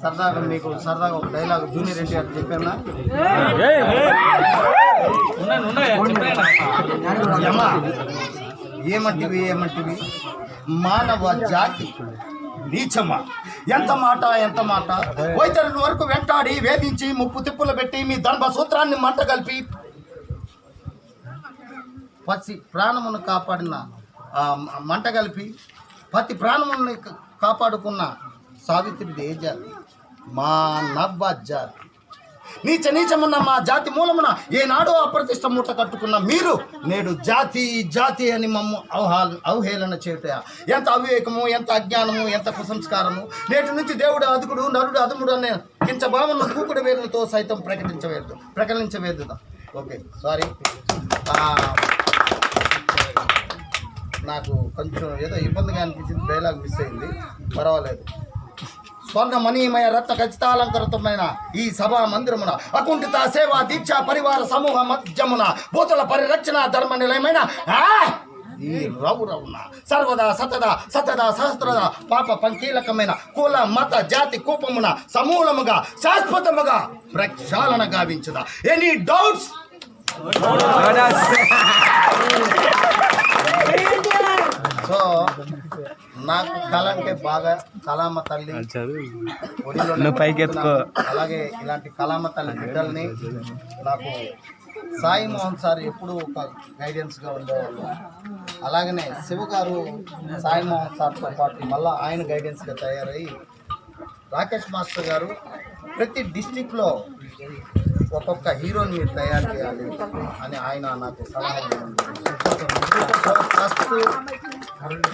సరదాగా మీకు సరదాగా ఒక డైలాగ్ జూనియర్ ఎన్టీఆర్ చెప్పానా? ఏమంటివి ఏమంటివి? మానవ జాతి నీచమా? ఎంత మాట ఎంత మాట? వైద్యుల వరకు వెంటాడి వేధించి ముప్పు తిప్పులు పెట్టి మీ ధర్మ సూత్రాన్ని మంట కలిపి పసి ప్రాణమును కాపాడిన మంట కలిపి ప్రతి ప్రాణముని కాపాడుకున్న సావిత్రిది ఏ జాతి? మా నవ్వ జాతి. నీచ నీచమున్న మా జాతి మూలమున ఏనాడో అప్రతిష్ట మూట కట్టుకున్న మీరు నేడు జాతి జాతి అని మమ్ము అవహా అవహేళన చేయుట ఎంత అవివేకము ఎంత అజ్ఞానము ఎంత కుసంస్కారము? నేటి నుంచి దేవుడు అదుకుడు నరుడు అదుముడు అనే కించభావను కూకుడు వేరులతో సైతం ప్రకటించవేద్దు ప్రకటించవేదు ఓకే సారీ. నాకు కొంచెం ఏదో ఇబ్బందిగా అనిపించింది డైలాగ్ మిస్ అయింది. పర్వాలేదు. స్వర్ణ మణిమయ రత్న ఖచ్చితాలంకృతమైన ఈ సభా మందిరమున అకుంఠిత సేవా దీక్ష పరివార సమూహ మధ్యమున భూతుల పరిరక్షణ ధర్మ నిలయమైన ఆ! ఈ రౌరవున సర్వదా సతదా సతదా సహస్రద పాప పంకీలకమైన కుల మత జాతి కూపమున సమూలముగా శాశ్వతముగా ప్రక్షాళన గావించదా. ఎనీ డౌట్స్ సో నాకు కళ అంటే బాగా కళామ తల్లి. నువ్వు పైకి ఎత్తుకో. అలాగే ఇలాంటి కళామ తల్లి బిడ్డల్ని నాకు సాయి మోహన్ సార్ ఎప్పుడు ఒక గైడెన్స్గా ఉండేవాళ్ళు. అలాగనే శివ గారు సాయి మోహన్ సార్తో పాటు మళ్ళీ ఆయన గైడెన్స్గా తయారై రాకేష్ మాస్టర్ గారు ప్రతి డిస్టిక్లో ఒక్కొక్క హీరోని మీరు తయారు చేయాలి అని ఆయన నాకు సలహా ఫస్ట్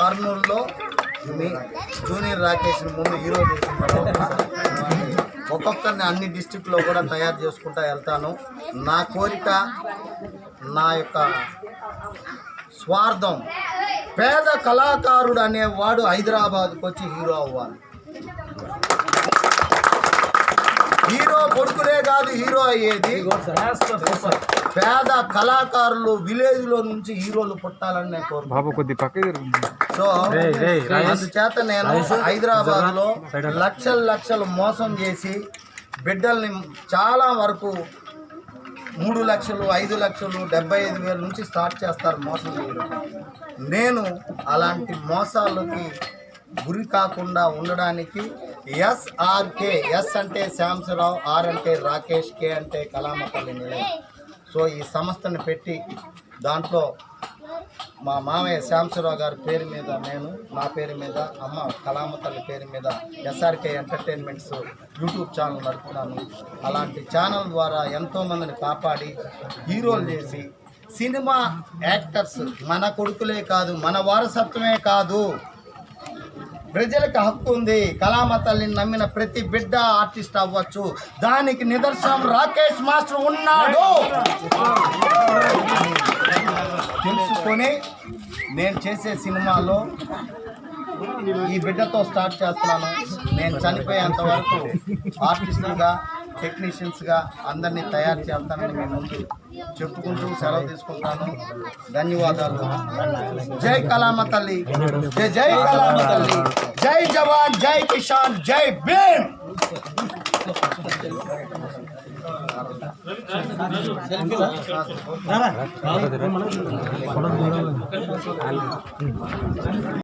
కర్నూలులో మీ జూనియర్ రాకేష్ ముందు హీరో ఒక్కొక్కరిని అన్ని డిస్టిక్లో కూడా తయారు చేసుకుంటా వెళ్తాను. నా కోరిక నా యొక్క స్వార్థం. పేద కళాకారుడు అనేవాడు హైదరాబాద్కి వచ్చి హీరో అవ్వాలి. హీరో కొడుకులే కాదు హీరో అయ్యేది. పేద కళాకారులు విలేజ్లో నుంచి హీరోలు పుట్టాలని నేను కోరుకుంటున్నాను బాబు కొద్ది పక్క సో అందుచేత నేను హైదరాబాద్లో లక్షల లక్షలు మోసం చేసి బిడ్డల్ని చాలా వరకు మూడు లక్షలు ఐదు లక్షలు డెబ్బై ఐదు వేల నుంచి స్టార్ట్ చేస్తారు మోసం చేయడం. నేను అలాంటి మోసాలకి గురి కాకుండా ఉండడానికి ఎస్ఆర్కే ఎస్ అంటే శాంసరావు ఆర్ అంటే రాకేష్ కే అంటే కళామపల్లి నిలయం. సో ఈ సంస్థను పెట్టి దాంట్లో మా మామయ్య శ్యాంసరావు గారి పేరు మీద నేను నా పేరు మీద అమ్మ కళామ తల్లి పేరు మీద ఎస్ఆర్కే ఎంటర్టైన్మెంట్స్ యూట్యూబ్ ఛానల్ నడుపుతున్నాను అలాంటి ఛానల్ ద్వారా ఎంతోమందిని కాపాడి హీరోలు చేసి సినిమా యాక్టర్స్ మన కొడుకులే కాదు మన వారసత్వమే కాదు. ప్రజలకు హక్కు ఉంది కళామ తల్లిని నమ్మిన ప్రతి బిడ్డ ఆర్టిస్ట్ అవ్వచ్చు. దానికి నిదర్శనం రాకేష్ మాస్టర్ ఉన్నాడు. తెలుసుకొని నేను చేసే సినిమాలో ఈ బిడ్డతో స్టార్ట్ చేస్తున్నాను. నేను చనిపోయేంత వరకు ఆర్టిస్టుగా టెక్నీషియన్స్గా అందరినీ తయారు చేస్తానని మీ ముందు చెప్పుకుంటూ సెలవు తీసుకుంటాను. ధన్యవాదాలు. జై కళామ తల్లి. జై జై కళామ తల్లి. జై జవాన్ జై కిషాన్ జై భీమ్.